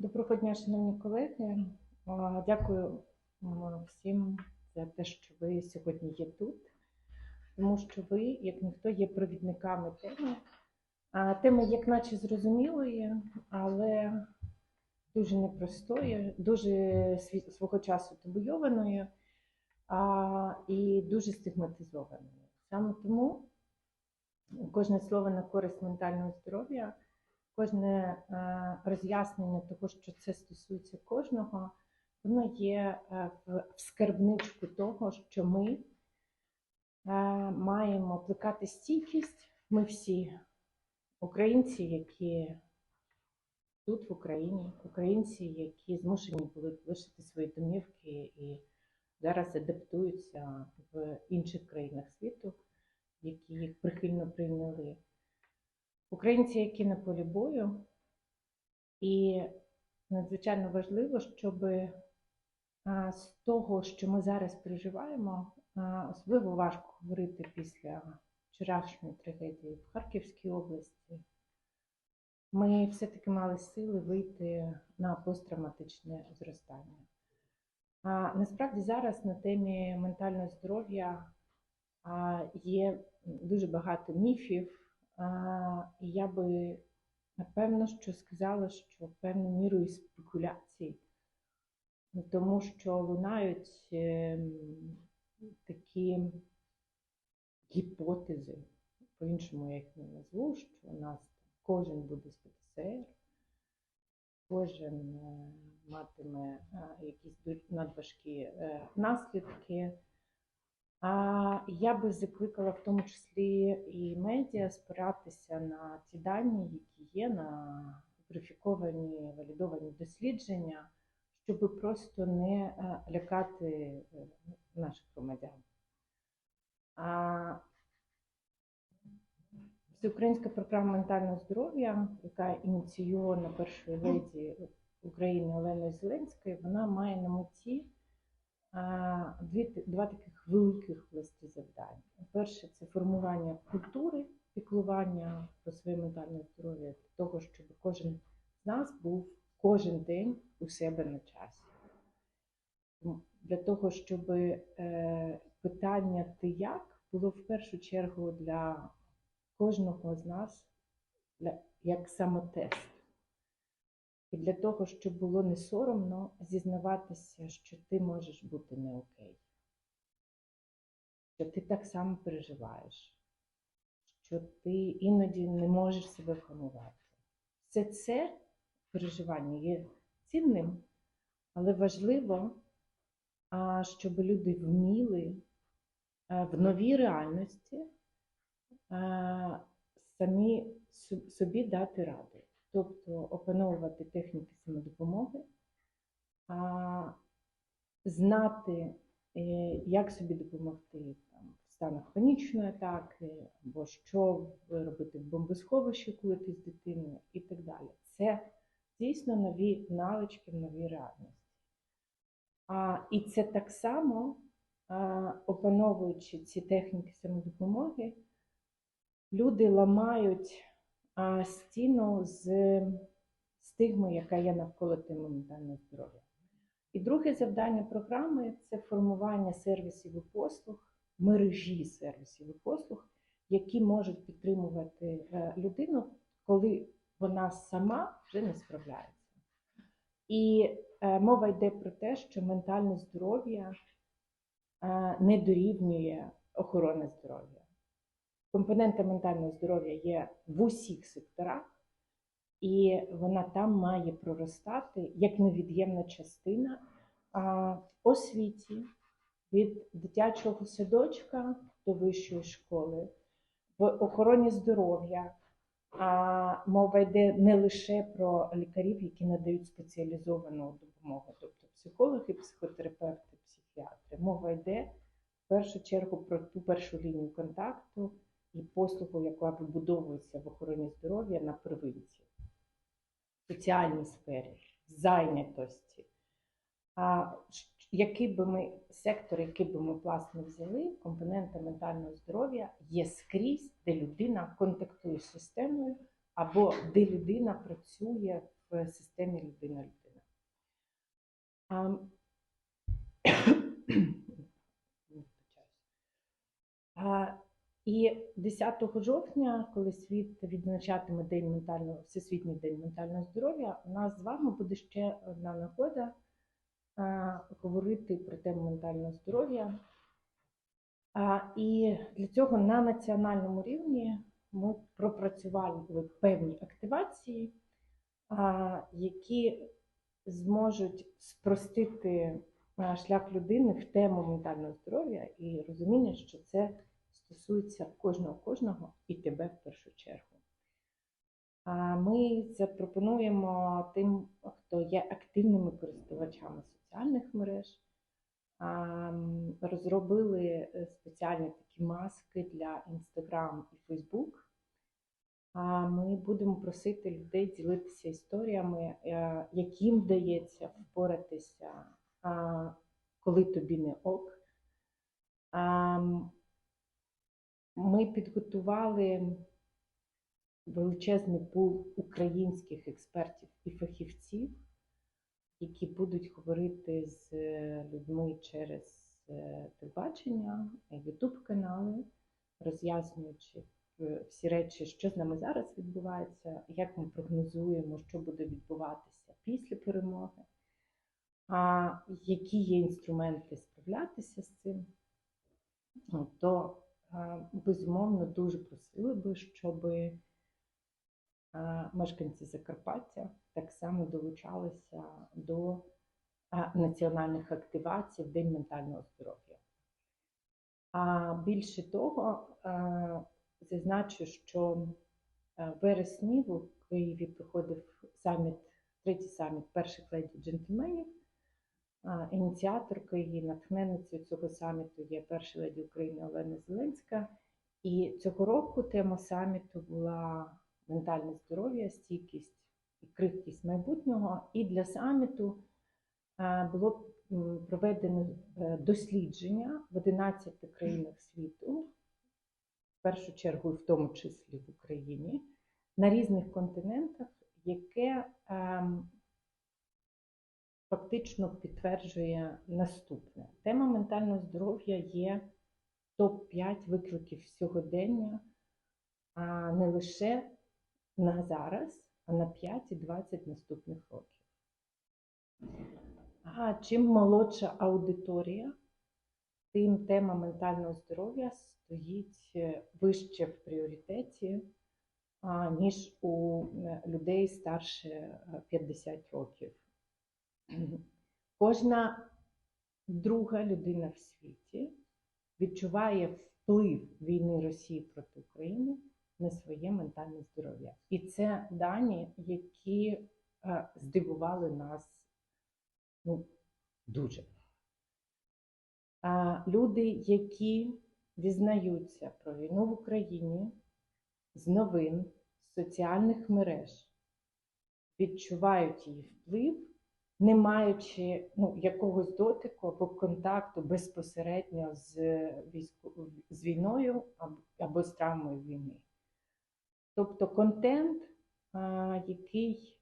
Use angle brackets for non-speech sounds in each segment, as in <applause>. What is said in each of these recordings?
Доброго дня, шановні колеги. Дякую всім за те, що ви сьогодні є тут, тому що ви, як ніхто, є провідниками теми. Теми, як наче зрозумілої, але дуже непростої, дуже свого часу табуйованої і дуже стигматизованої. Саме тому кожне слово на користь ментального здоров'я кожне е, роз'яснення того, що це стосується кожного, воно є е, в скарбничку того, що ми е, маємо плекати стійкість. Ми всі українці, які тут в Україні, українці, які змушені були лишити свої домівки і зараз адаптуються в інших країнах світу, які їх прихильно прийняли. Українці, які на полі бою, і надзвичайно важливо, щоб а, з того, що ми зараз переживаємо, а, особливо важко говорити після вчорашньої трагедії в Харківській області. Ми все-таки мали сили вийти на посттравматичне зростання. А насправді зараз на темі ментального здоров'я є дуже багато міфів. Я би напевно що сказала, що певною мірою спекуляцій, Ну, тому що лунають ем, такі гіпотези, по-іншому я їх не назву, що у нас кожен буде з ПТСР, кожен е, матиме е, якісь надважкі е, наслідки. А я би закликала в тому числі і медіа спиратися на ті дані, які є, на верифіковані, валідовані дослідження, щоб просто не е, лякати е, наших громадян. Всеукраїнська програма ментального здоров'я, яка ініційована першою леді України Оленою Зеленською, вона має на меті дві, два таких великих власті завдання. Перше це формування культури, піклування про своє ментальне здоров'я, для того, щоб кожен з нас був кожен день у себе на часі. Для того, щоб е, питання ти як було в першу чергу для кожного з нас як самотест. І для того, щоб було не соромно зізнаватися, що ти можеш бути не окей, що ти так само переживаєш, що ти іноді не можеш себе вгамувати. Все це переживання є цінним, але важливо, щоб люди вміли в новій реальності самі собі дати раду. Тобто опановувати техніки самодопомоги, а, знати, е, як собі допомогти там, в станах панічної атаки, або що робити в бомбосховищі, коли ти з дитиною, і так далі. Це дійсно нові навички в новій реальності. А, і це так само, а, опановуючи ці техніки самодопомоги, люди ламають стіну з стигми, яка є навколо теми ментального здоров'я. І друге завдання програми це формування сервісів і послуг, мережі сервісів і послуг, які можуть підтримувати е, людину, коли вона сама вже не справляється. І е, мова йде про те, що ментальне здоров'я е, не дорівнює охорони здоров'я компонента ментального здоров'я є в усіх секторах, і вона там має проростати як невід'ємна частина а, освіті від дитячого садочка до вищої школи, в охороні здоров'я. А мова йде не лише про лікарів, які надають спеціалізовану допомогу, тобто психологи, психотерапевти, психіатри. Мова йде в першу чергу про ту першу лінію контакту і послугу, яка вибудовується в охороні здоров'я на первинці, в соціальній сфері, зайнятості. А який би ми сектор, який би ми пласт не взяли, компонента ментального здоров'я є скрізь, де людина контактує з системою, або де людина працює в системі людина-людина. А, а, і 10 жовтня, коли світ відзначатиме День ментального, Всесвітній день ментального здоров'я, у нас з вами буде ще одна нагода а, говорити про тему ментального здоров'я. І для цього на національному рівні ми пропрацювали певні активації, які зможуть спростити а, шлях людини в тему ментального здоров'я і розуміння, що це стосується кожного кожного і тебе в першу чергу. Ми запропонуємо тим, хто є активними користувачами соціальних мереж. Розробили е, спеціальні такі маски для Instagram і Facebook. Ми будемо просити людей ділитися історіями, е, яким вдається впоратися, коли тобі не ок. Ми підготували величезний пул українських експертів і фахівців, які будуть говорити з е, людьми через е, телебачення, ютуб канали, роз'яснюючи е, всі речі, що з нами зараз відбувається, як ми прогнозуємо, що буде відбуватися після перемоги, а які є інструменти справлятися з цим. То безумовно дуже просили би, щоб мешканці Закарпаття так само долучалися до національних активацій в День ментального здоров'я. А більше того, зазначу, що в вересні в Києві проходив саміт, третій саміт перших леді джентльменів. Ініціаторкою і натхненницею цього саміту є перша леді України Олена Зеленська. І цього року тема саміту була ментальне здоров'я, стійкість і крихкість майбутнього. І для саміту було проведено е, дослідження в 11 країнах світу, в першу чергу, в тому числі в Україні, на різних континентах, яке ем, фактично підтверджує наступне: тема ментального здоров'я є топ-5 викликів сьогодення, а не лише на зараз, а на 5 і 20 наступних років. А чим молодша аудиторія, тим тема ментального здоров'я стоїть е, вище в пріоритеті, ніж у е, людей старше е, 50 років. Кожна друга людина в світі відчуває вплив війни Росії проти України на своє ментальне здоров'я. І це дані, які е, здивували нас ну, дуже. Люди, які дізнаються про війну в Україні з новин, з соціальних мереж, відчувають її вплив, не маючи ну, якогось дотику або контакту безпосередньо з, військо... з війною або, з травмою війни. Тобто контент, який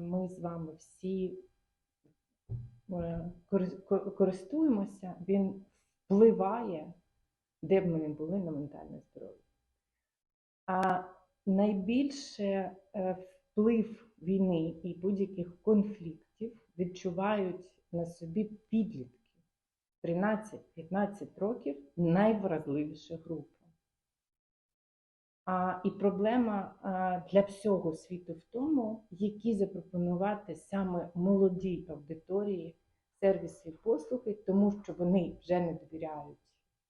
ми з вами всі е, кори- ко- користуємося, він впливає, де б ми не були на ментальне здоров'я. А найбільше е, вплив війни і будь-яких конфліктів відчувають на собі підлітки 13-15 років найвразливіша група. А, і проблема а, для всього світу в тому, які запропонувати саме молодій аудиторії сервіси і послуги, тому що вони вже не довіряють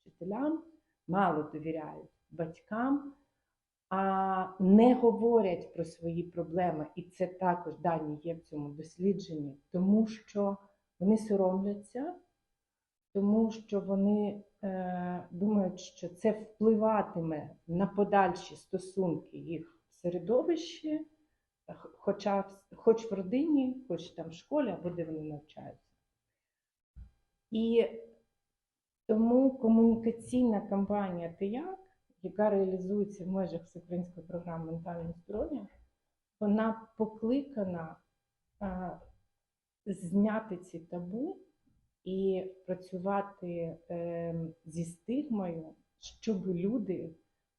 вчителям, мало довіряють батькам, не говорять про свої проблеми, і це також дані є в цьому дослідженні, тому що вони соромляться, тому що вони е, думають, що це впливатиме на подальші стосунки їх в середовищі, хоча хоч в родині, хоч там в школі, або де вони навчаються. І тому комунікаційна кампанія «Ти як?», яка реалізується в межах Всеукраїнської програми ментального здоров'я, вона покликана а, зняти ці табу і працювати е, зі стигмою, щоб люди,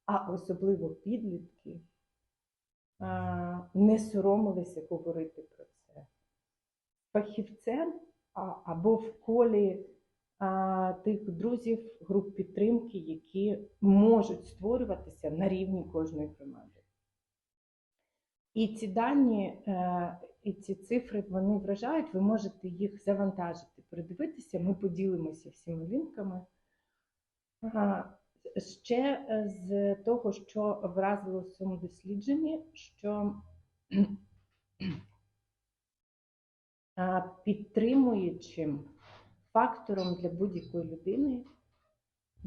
а особливо підлітки, а, не соромилися говорити про це. Фахівцем а, або в колі тих друзів, груп підтримки, які можуть створюватися на рівні кожної громади. І ці дані, е, і ці цифри вони вражають, ви можете їх завантажити, передивитися. Ми поділимося всіма лінками. Ага. Ще е, з того, що вразило в цьому дослідженні, що <clears throat> підтримуючим фактором для будь-якої людини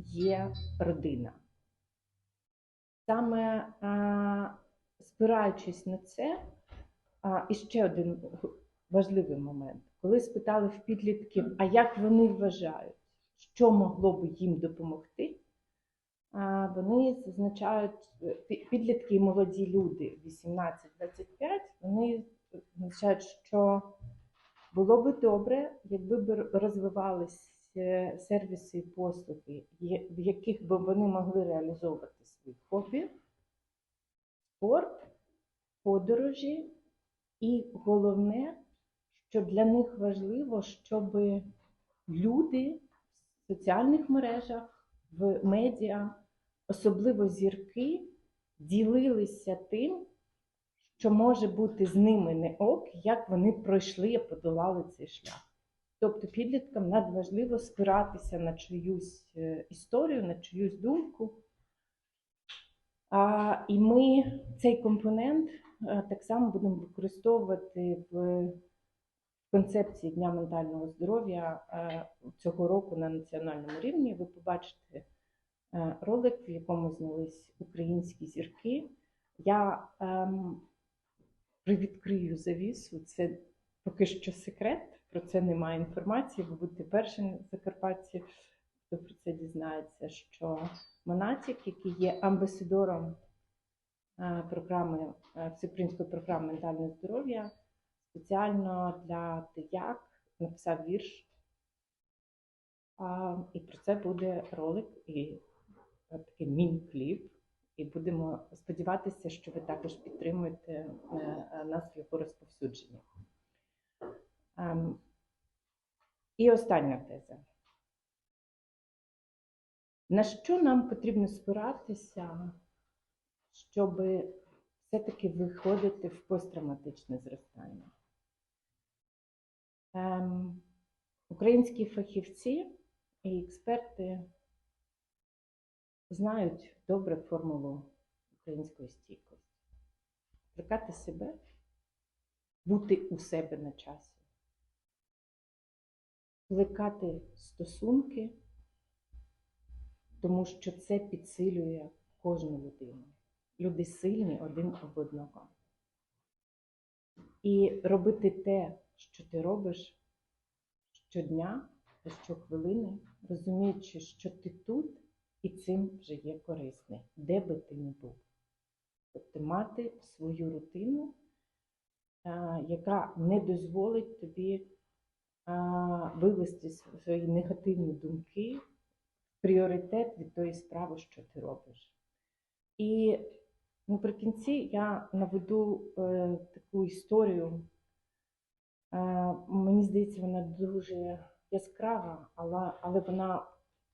є родина. Саме спираючись на це, і ще один важливий момент. Коли спитали в підлітків, а як вони вважають, що могло би їм допомогти, вони зазначають підлітки і молоді люди 18-25, вони зазначають, що було би добре, якби б розвивались е, сервіси і послуги, в яких би вони могли реалізовувати свої хобі, спорт, подорожі, і головне, що для них важливо, щоб люди в соціальних мережах, в медіа, особливо зірки, ділилися тим, що може бути з ними не ок, як вони пройшли і подолали цей шлях. Тобто підліткам надважливо спиратися на чиюсь е, історію, на чиюсь думку. А, і ми цей компонент е, так само будемо використовувати в концепції Дня ментального здоров'я е, цього року на національному рівні. Ви побачите ролик, в якому знялись українські зірки. Я ем, привідкрию завісу. Це поки що секрет, про це немає інформації. Ви будете перші закарпатці, хто про це дізнається, що Монатік, який є амбасадором е, програми е, Всеукраїнської програми ментального здоров'я, спеціально для ТИЯК написав вірш. І про це буде ролик і е, такий міні-кліп. І будемо сподіватися, що ви також підтримуєте е, е, нас в його розповсюдженні. Ем, І остання теза. На що нам потрібно спиратися, щоб все-таки виходити в посттравматичне зростання? Ем, Українські фахівці і експерти знають добре формулу української стійкості. Плекати себе, бути у себе на часі, плекати стосунки, тому що це підсилює кожну людину. Люди сильні один об одного. І робити те, що ти робиш щодня щохвилини, розуміючи, що ти тут і цим вже є корисний, де би ти не був. Тобто мати свою рутину, яка не дозволить тобі вивести свої негативні думки в пріоритет від тої справи, що ти робиш. І наприкінці я наведу е, таку історію. Е, мені здається, вона дуже яскрава, але, але вона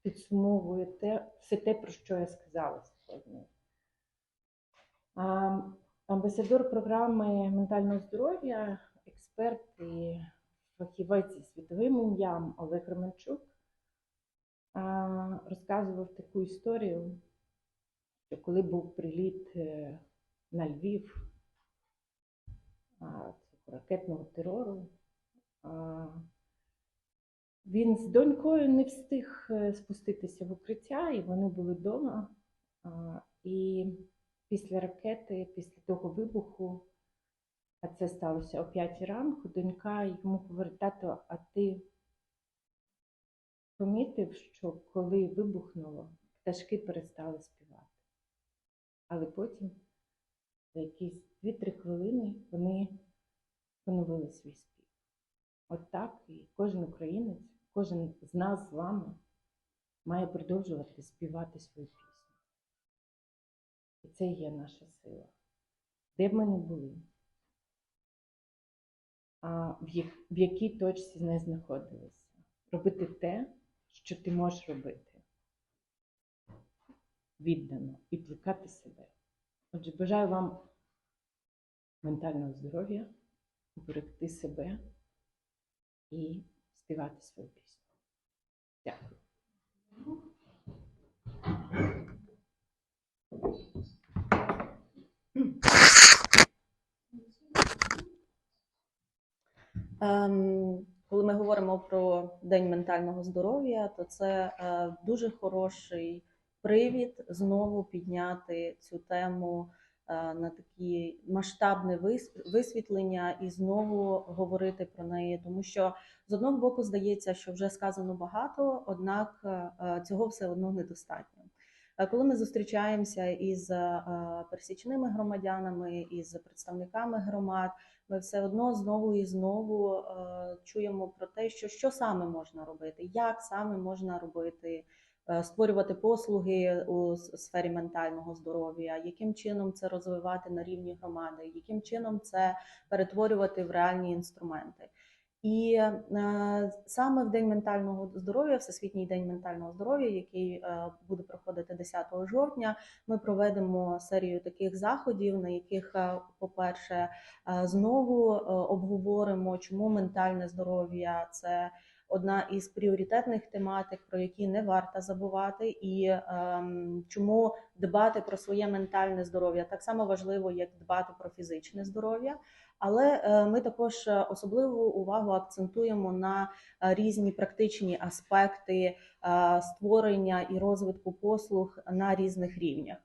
підсумовує те, все те, про що я сказала сьогодні. Амбасадор програми ментального здоров'я, експерт і фахівець зі світовим ім'ям Олег Романчук розказував таку історію, що коли був приліт е, на Львів ракетного терору, він з донькою не встиг е, спуститися в укриття, і вони були вдома. І після ракети, після того вибуху, а це сталося о 5 ранку, донька йому говорить, тато, а ти помітив, що коли вибухнуло, пташки перестали співати. Але потім, за якісь 2-3 хвилини, вони поновили свій спів. От так і кожен українець, кожен з нас з вами має продовжувати співати свою пісню. І це є наша сила. Де б ми не були, а в, як, в якій точці не знаходилися. Робити те, що ти можеш робити. Віддано і плекати себе. Отже, бажаю вам ментального здоров'я, берегти себе і співати свою пісню. Дякую. Ем, коли ми говоримо про День ментального здоров'я, то це е, дуже хороший привід знову підняти цю тему на такі масштабне вис- висвітлення і знову говорити про неї, тому що з одного боку здається, що вже сказано багато, однак е, е, цього все одно недостатньо. Е, Коли ми зустрічаємося із е, пересічними громадянами, із представниками громад, ми все одно знову і знову е, чуємо про те, що, що саме можна робити, як саме можна робити, е, створювати послуги у сфері ментального здоров'я, яким чином це розвивати на рівні громади, яким чином це перетворювати в реальні інструменти. І е, саме в День ментального здоров'я, Всесвітній день ментального здоров'я, який е, буде проходити 10 жовтня, ми проведемо серію таких заходів, на яких, е, по-перше, е, знову е, обговоримо, чому ментальне здоров'я це одна із пріоритетних тематик, про які не варто забувати, і ем, чому дбати про своє ментальне здоров'я так само важливо, як дбати про фізичне здоров'я. Але е, ми також особливу увагу акцентуємо на е, різні практичні аспекти е, створення і розвитку послуг на різних рівнях.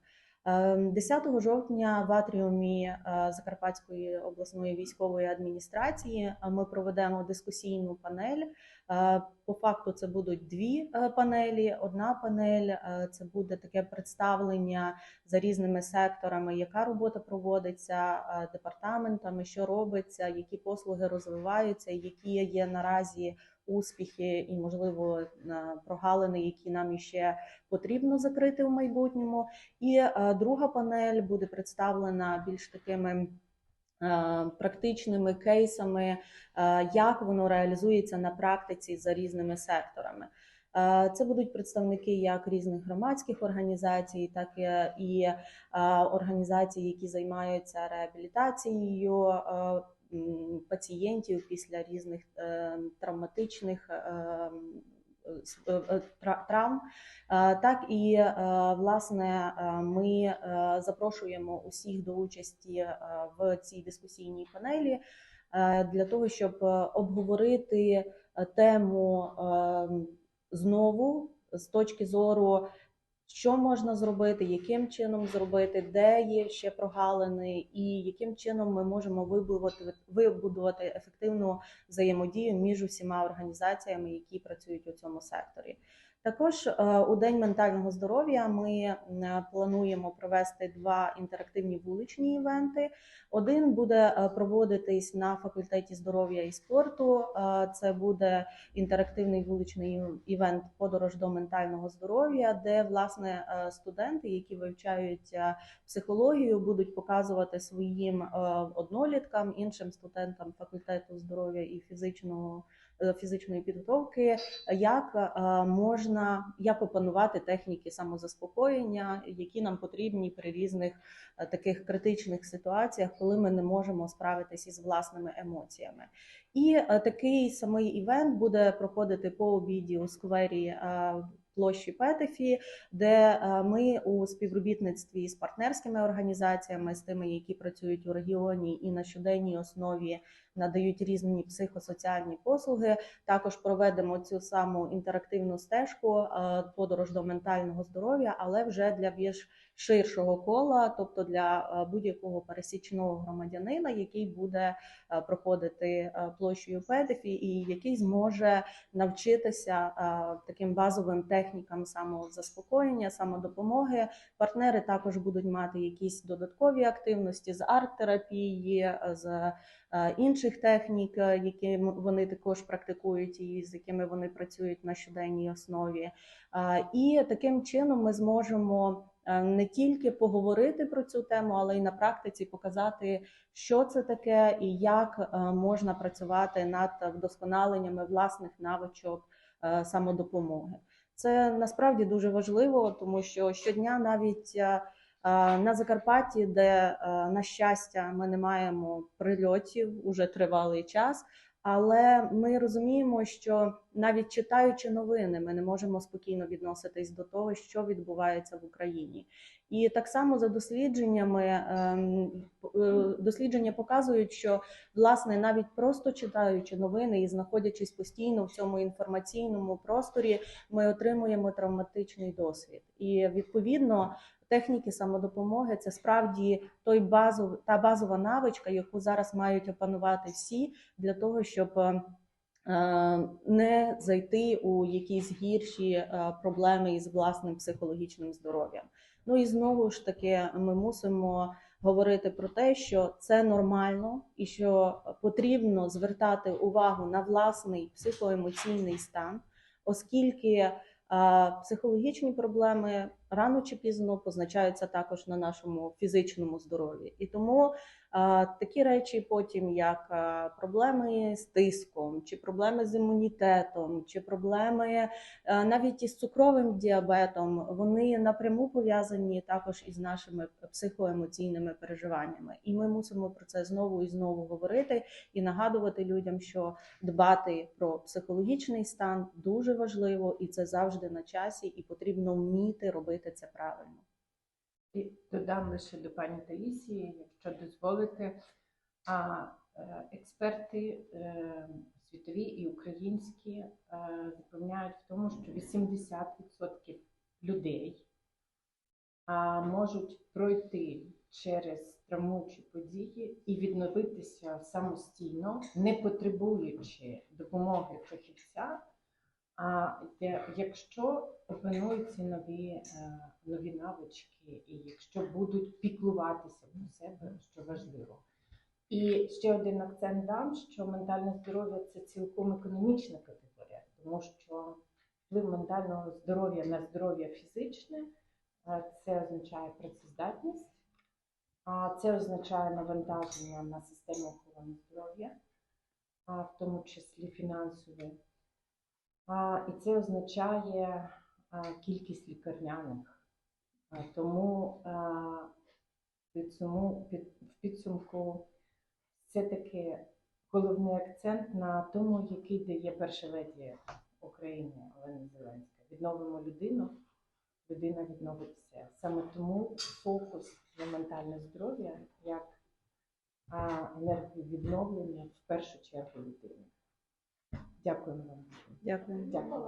Е, 10 жовтня в атріумі Закарпатської обласної військової адміністрації ми проведемо дискусійну панель. Е, По факту це будуть дві е, панелі. Одна панель е, це буде таке представлення за різними секторами, яка робота проводиться департаментами, що робиться, які послуги розвиваються, які є наразі успіхи і, можливо, прогалини, які нам іще потрібно закрити в майбутньому. І друга панель буде представлена більш такими. Е, Практичними кейсами, е, як воно реалізується на практиці за різними секторами. Е, Це будуть представники як різних громадських організацій, так і- організацій, які займаються реабілітацією пацієнтів після різних травматичних травм. Е, Так і е, власне ми запрошуємо усіх до участі в цій дискусійній панелі для того, щоб обговорити е, тему е, знову з точки зору, що можна зробити, яким чином зробити, де є ще прогалини, і яким чином ми можемо вибудувати, вибудувати ефективну взаємодію між усіма організаціями, які працюють у цьому секторі. Також е, у День ментального здоров'я ми е, плануємо провести два інтерактивні вуличні івенти. Один буде е, проводитись на факультеті здоров'я і спорту. Це буде інтерактивний вуличний івент Подорож до ментального здоров'я, де власне студенти, які вивчають психологію, будуть показувати своїм одноліткам, іншим студентам факультету здоров'я і фізичного фізичної підготовки, як е, можна як опанувати техніки самозаспокоєння, які нам потрібні при різних е, таких критичних ситуаціях, коли ми не можемо справитися із власними емоціями. І е, такий самий івент буде проходити по обіді у сквері е, площі Петефі, де е, ми у співробітництві з партнерськими організаціями, з тими, які працюють у регіоні і на щоденній основі надають різні психосоціальні послуги. Також проведемо цю саму інтерактивну стежку е, подорож до ментального здоров'я, але вже для більш ширшого кола, тобто для е, будь-якого пересічного громадянина, який буде е, проходити площею Педифі і який зможе навчитися таким базовим технікам самозаспокоєння, самодопомоги. Партнери також будуть мати якісь додаткові активності з арт-терапії, з інших технік, е, які вони також практикують і з якими вони працюють на щоденній основі. І таким чином ми зможемо е, не тільки поговорити про цю тему, але й на практиці показати, що це таке і як е, можна працювати над вдосконаленнями власних навичок самодопомоги. Це насправді дуже важливо, тому що щодня навіть на Закарпатті, де е, на щастя ми не маємо прильотів уже тривалий час. Але ми розуміємо, що навіть читаючи новини, ми не можемо спокійно відноситись до того, що відбувається в Україні. І так само за дослідженнями ем, е, дослідження показують, що власне навіть просто читаючи новини і знаходячись постійно в цьому інформаційному просторі, ми отримуємо травматичний досвід. І відповідно техніки самодопомоги це справді той базов, та базова навичка, яку зараз мають опанувати всі для того, щоб е, е, не зайти у якісь гірші е, проблеми із власним психологічним здоров'ям. Ну і знову ж таки, ми мусимо говорити про те, що це нормально і що потрібно звертати увагу на власний психоемоційний стан, оскільки психологічні проблеми рано чи пізно позначаються також на нашому фізичному здоров'ї. І тому такі речі, потім як проблеми з тиском, чи проблеми з імунітетом, чи проблеми навіть із цукровим діабетом, вони напряму пов'язані також із нашими психоемоційними переживаннями. І ми мусимо про це знову і знову говорити і нагадувати людям, що дбати про психологічний стан дуже важливо, і це завжди на часі, і потрібно вміти робити це правильно. І додам лише до пані Таїсії, якщо дозволите, а е, експерти е, світові і українські е, запевняють в тому, що 80% людей можуть пройти через травмуючі події і відновитися самостійно, не потребуючи допомоги фахівця. А якщо опануються нові, е, нові навички, і якщо будуть піклуватися про себе, що важливо. І ще один акцент дам, що ментальне здоров'я це цілком економічна категорія, тому що вплив ментального здоров'я на здоров'я фізичне е, це означає працездатність, це означає навантаження на систему охорони здоров'я, в тому числі фінансове. І це означає кількість лікарняних. Тому в підсумку все-таки головний акцент на тому, який дає перша леді України Олена Зеленська. Відновимо людину, людина відновить все. Саме тому фокус на ментальне здоров'я як енергію відновлення в першу чергу людини. Дякую вам. Дякую. Дякую.